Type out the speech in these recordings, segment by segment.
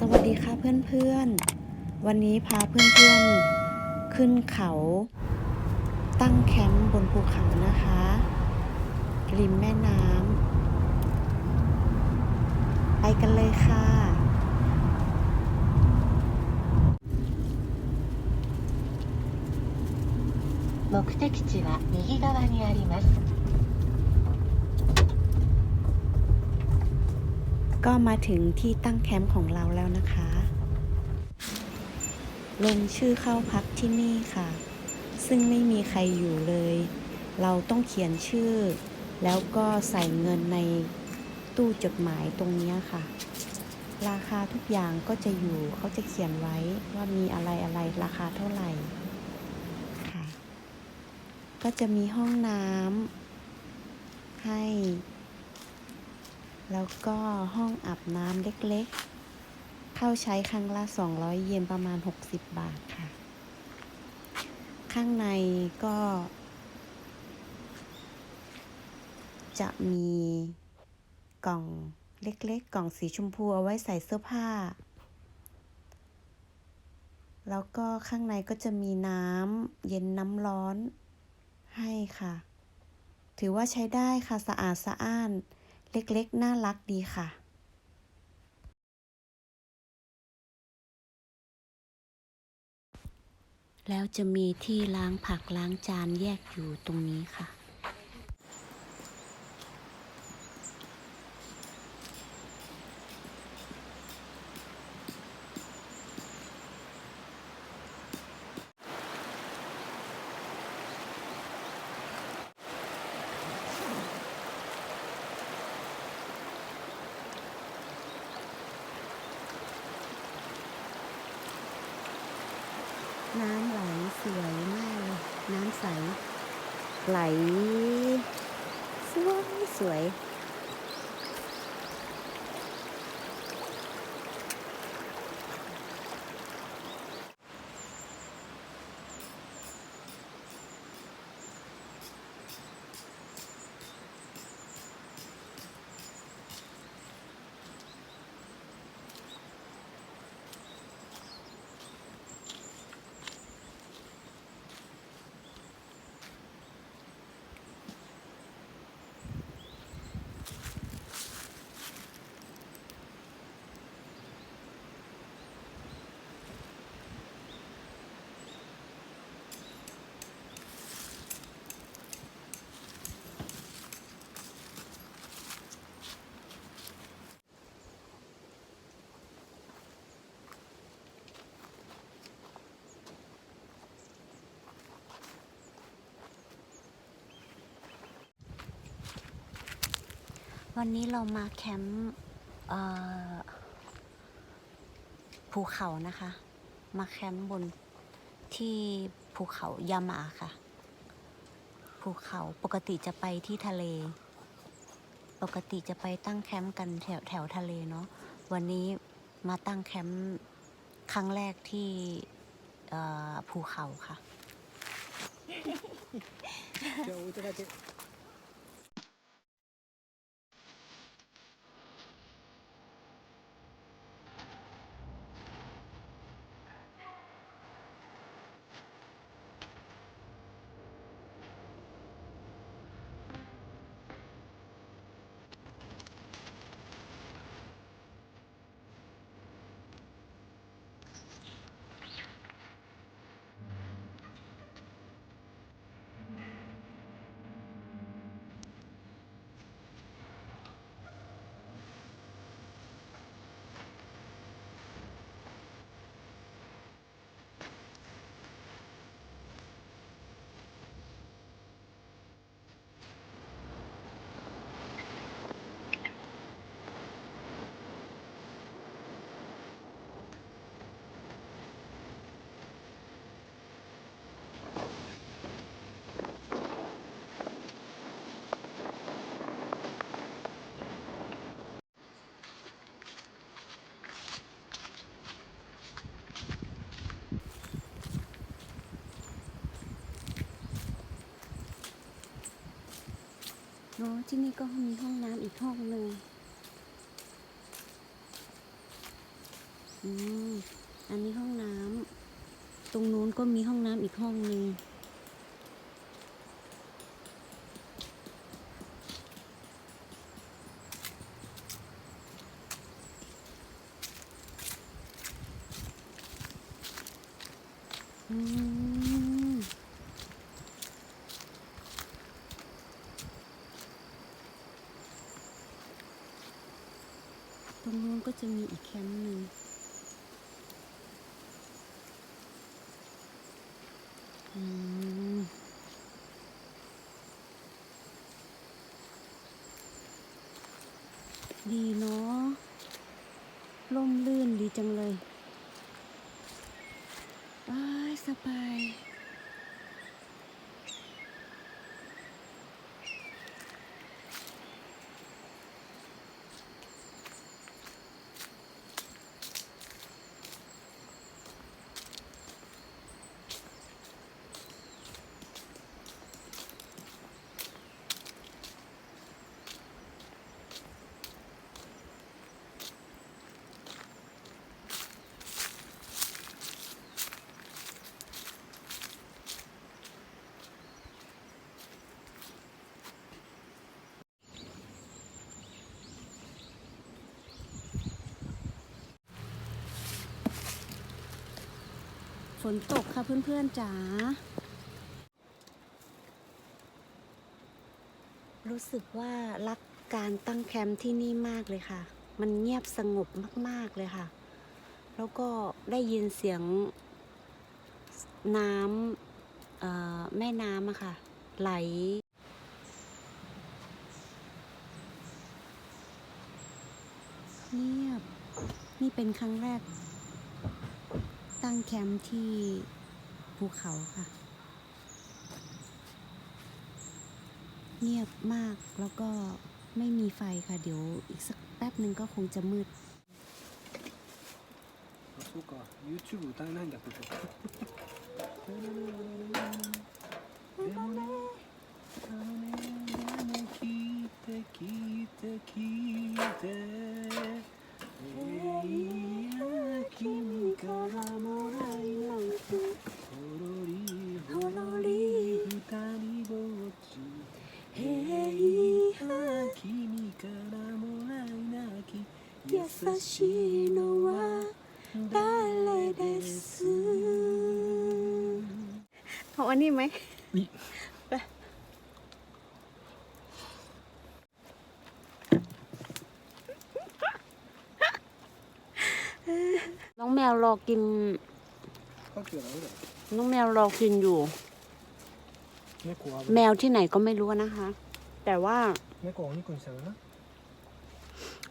สวัสดีค่ะเพื่อนๆ วันนี้พาเพื่อนๆ ขึ้นเขา ตั้งแคมป์บนภูเขานะคะ ริมแม่น้ำ ไปกันเลยค่ะ 目的地は右側にあります ก็มาถึงที่ตั้งแคมป์ของเราแล้วนะคะ ลงชื่อเข้าพักที่นี่ค่ะ ซึ่งไม่มีใครอยู่เลย เราต้องเขียนชื่อ แล้วก็ใส่เงินในตู้จดหมายตรงนี้ค่ะ ราคาทุกอย่างก็จะอยู่เขาจะเขียนไว้ว่ามีอะไรอะไรราคาเท่าไหร่ค่ะ ก็จะมีห้องน้ำให้ แล้วก็ห้องอาบน้ำเล็กๆ เข้าใช้ครั้งละ 200 เยนประมาณ 60 บาทค่ะ ข้างในก็ จะมีกล่องเล็กๆ กล่องสีชมพูเอาไว้ใส่เสื้อผ้า แล้วก็ข้างในก็จะมีน้ำเย็นน้ำร้อนให้ค่ะ ถือว่าใช้ได้ค่ะสะอาดสะอ้าน เล็กๆ น่ารักดีค่ะแล้วจะมีที่ล้างผักล้างจานแยกอยู่ตรงนี้ค่ะ น้ำไหลสวยมากเลย น้ำใส ไหล สวยสวย วันนี้เรามาแคมป์ภูเขานะคะ มาแคมป์บนที่ภูเขายามาค่ะ ภูเขาปกติจะไปที่ทะเล ปกติจะไปตั้งแคมป์กันแถวแถวทะเลเนาะ วันนี้มาตั้งแคมป์ครั้งแรกที่ภูเขาค่ะ นาะที่นี่ก็มีห้องน้ำอีกห้องหนึ่งอืมอันนี้ห้องน้ำตรงนู้นก็มีห้องน้ำอีกห้องหนึ่ง ตรงนู้นก็จะมีอีกแคมป์หนึ่งอืมดีเนาะร่มรื่นดีจังเลยอ้ายสบาย ฝนตกค่ะเพื่อนๆจ๋า รู้สึกว่ารักการตั้งแคมป์ที่นี่มากเลยค่ะ มันเงียบสงบมากๆเลยค่ะ แล้วก็ได้ยินเสียงน้ำแม่น้ำอะค่ะ ไหลเงียบ นี่เป็นครั้งแรก ตั้งแคมป์ที่ภูเขาค่ะ เงียบมากแล้วก็ไม่มีไฟค่ะ เดี๋ยวอีกสักแป๊บหนึ่งก็คงจะมืด あそうか YouTube 歌えないんだけどでもねでもねでも聞いて聞いて聞いて 優しいのは誰です เอาอันนี้ไหม い ไปน้องแมวรอกิน さっきはダメだよ น้องแมวรอกินอยู่ 猫は แมวที่ไหนก็ไม่รู้นะคะ แต่ว่า 猫はお肉にしたらな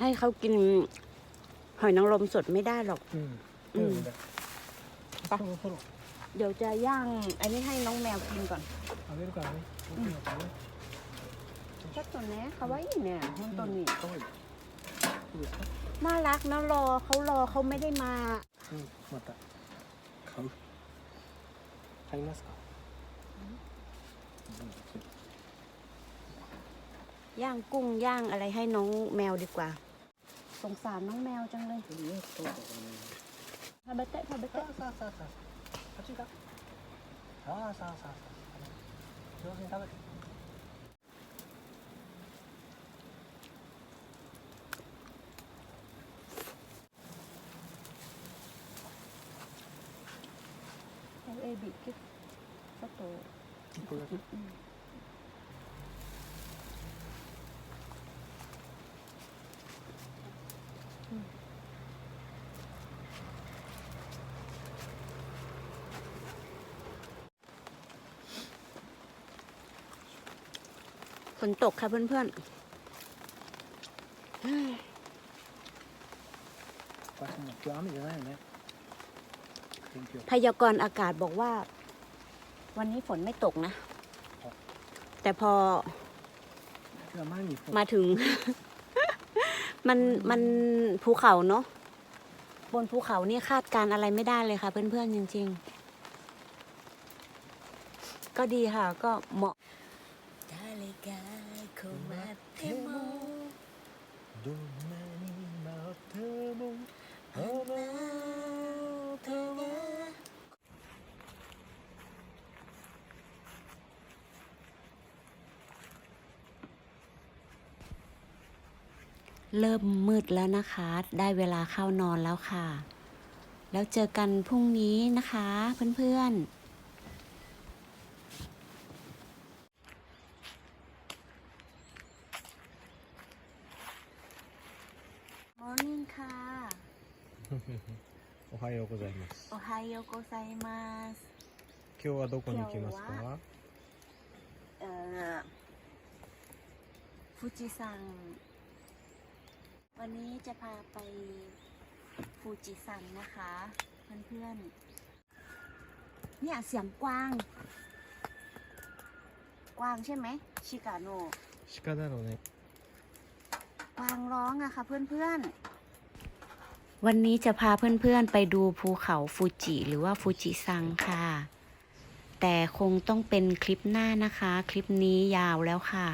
ให้เขากิน หอยนางรมสดไม่ได้หรอก うんうんうんだよそろそろ เดี๋ยวจะย่าง อันนี้ให้น้องแมวกินก่อน あげるからね大きいのからね ชัดตัวนี้เขาว่าอีเนี่ย本当にかわいいそうですか น่ารักนะรอเขารอเขาไม่ได้มา うんまた買う買いますかうんそう ย่างกุ้งย่างอะไรให้น้องแมวดีกว่า สงสารน้องแมวจังเลย これねそうだからね พาเบเต้พาเบ さ เต้ あさあさあさああっちださあさあさあさあ上手に食べて ให้เอบิกิฟก็ นตกค่ะเพื่อนๆพยากรณ์อากาศบอกว่า วันนี้ฝนไม่ตกนะ แต่พอ มาถึง มันมันภูเขาเนาะบนภูเขานี่คาดการอะไรไม่ได้เลยค่ะ เพื่อนๆจริง ๆ ก็ดีค่ะก็เหมาะ เริ่มมืดแล้วนะคะ ได้เวลาเข้านอนแล้วค่ะ แล้วเจอกันพรุ่งนี้นะคะ เพื่อนๆ おはようございますおはようございます今日はどこに行きます今日かเอ่อฟูจิซัง วันนี้จะพาไปฟูจิซังนะคะ เพื่อนๆ เนี่ยเสียงกวาง กวางใช่ไหม ชิกาโน 鹿だろうね กวางร้องอะค่ะเพื่อนๆ วันนี้จะพาเพื่อนๆไปดูภูเขาฟูจิหรือว่าฟูจิซังค่ะ แต่คงต้องเป็นคลิปหน้านะคะ คลิปนี้ยาวแล้วค่ะ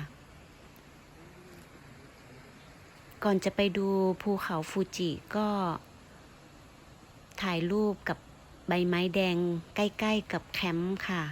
ก่อนจะไปดูภูเขาฟูจิก็ ถ่ายรูปกับใบไม้แดงใกล้ๆกับแคมป์ค่ะ